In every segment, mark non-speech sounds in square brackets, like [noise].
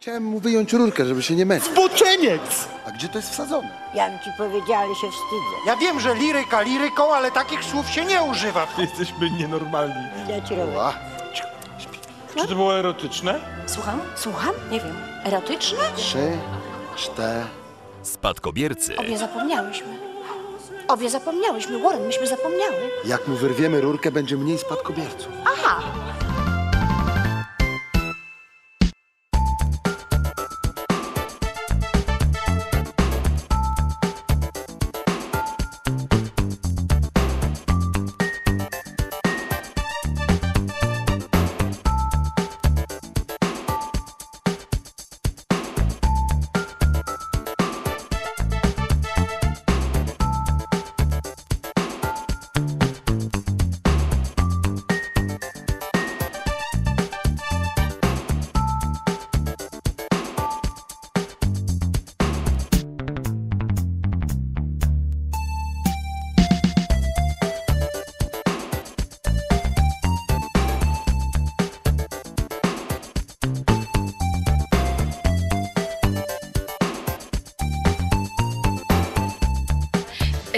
Chciałem mu wyjąć rurkę, żeby się nie męczył. Boczeniec! A gdzie to jest wsadzone? Ja bym ci powiedziała, ale się wstydzę. Ja wiem, że liryka liryką, ale takich słów się nie używa. Jesteśmy nienormalni. Ja ci robię. Ła, Czy to było erotyczne? Słucham? Słucham? Nie wiem. Erotyczne? trzy, cztery. Spadkobiercy. Obie zapomniałyśmy. Obie zapomniałyśmy. Warren, myśmy zapomniały. Jak mu wyrwiemy rurkę, będzie mniej spadkobierców. Aha!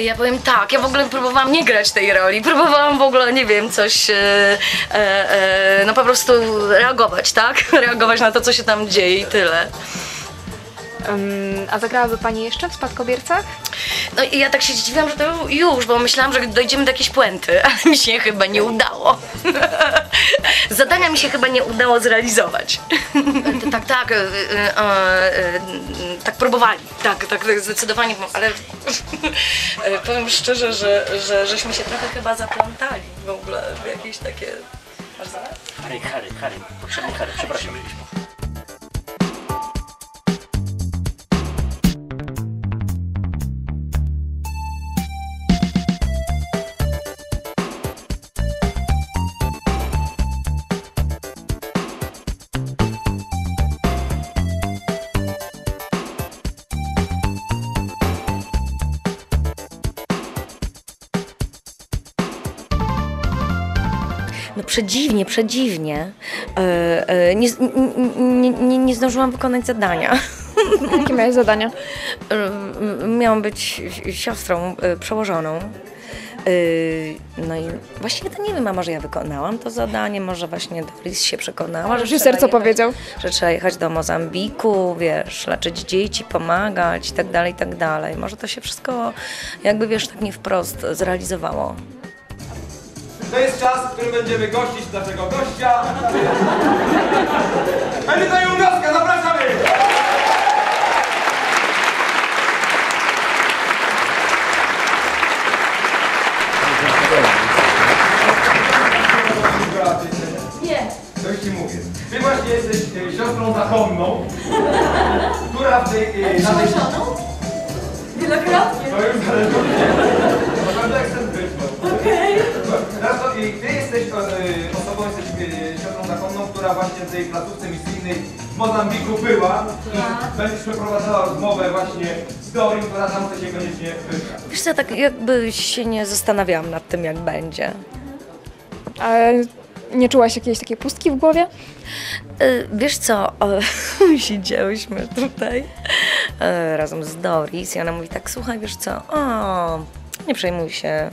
Ja powiem tak, ja w ogóle próbowałam nie grać tej roli, próbowałam w ogóle, nie wiem, coś, e, e, e, no po prostu reagować, tak? [laughs] Reagować na to, co się tam dzieje i tyle. Ym, a zagrałaby Pani jeszcze w Spadkobiercach? No i ja tak się zdziwiłam, że to już, bo myślałam, że dojdziemy do jakiejś puenty, [laughs] ale mi się chyba nie udało. [laughs] Zadania mi się chyba nie udało zrealizować. tak, tak, e, e, e, tak próbowali, tak, tak, tak zdecydowanie, ale [laughs] powiem szczerze, że, że żeśmy się trochę chyba zaplątali w ogóle w jakieś takie... Harry, Harry, Harry, potrzebny Harry, przepraszam. No przedziwnie, przedziwnie. E, e, nie, nie, nie, nie zdążyłam wykonać zadania. [laughs] Jakie miałeś zadania? E, Miałam być siostrą przełożoną. No i właściwie to nie wiem, a może ja wykonałam to zadanie, może właśnie Doris się przekonała, że Reżyser co powiedział? Że trzeba jechać do Mozambiku, wiesz, leczyć dzieci, pomagać i tak dalej, i tak dalej. Może to się wszystko jakby, wiesz, tak nie wprost zrealizowało. To jest czas, w którym będziemy gościć naszego gościa. Edyta Jungowska, zapraszamy! Nie. To już ci mówię. Ty właśnie jesteś e, siostrą zakonną, która w tej... E, na tej... Wielokrotnie. To już zależy od ciebie. Naprawdę ekscentryczną. Okej. Okay. Która właśnie w tej placówce misyjnej w Mozambiku była. I będziesz przeprowadzała rozmowę właśnie z Dorin, która tam chce się koniecznie wybrać. Wiesz co, tak jakby się nie zastanawiałam nad tym, jak będzie. A nie czułaś jakiejś takiej pustki w głowie? Y, Wiesz co, o, [laughs] siedziałyśmy tutaj e, razem z Doris i ona mówi tak, słuchaj, wiesz co, o, nie przejmuj się,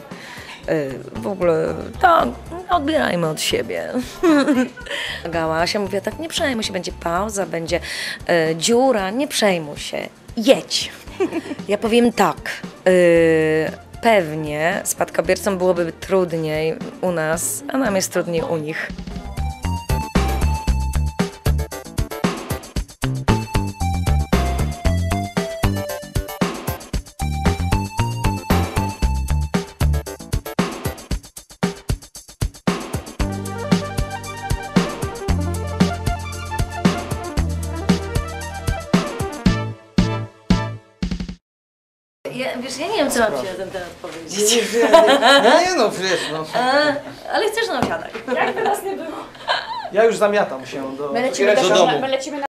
w ogóle tak, odbierajmy od siebie. [laughs] Gała się mówiła tak, nie przejmuj się, będzie pauza, będzie e, dziura, nie przejmuj się, jedź. Ja powiem tak, y, pewnie spadkobiercom byłoby trudniej u nas, a nam jest trudniej u nich. Ja, wiesz, nie wiem, co mam ci na ten temat powiedzieć. Nie no, wiesz, no. E, ale chcesz nam siadać. Ja już zamiatam się do, My lecimy do do, domu. my lecimy na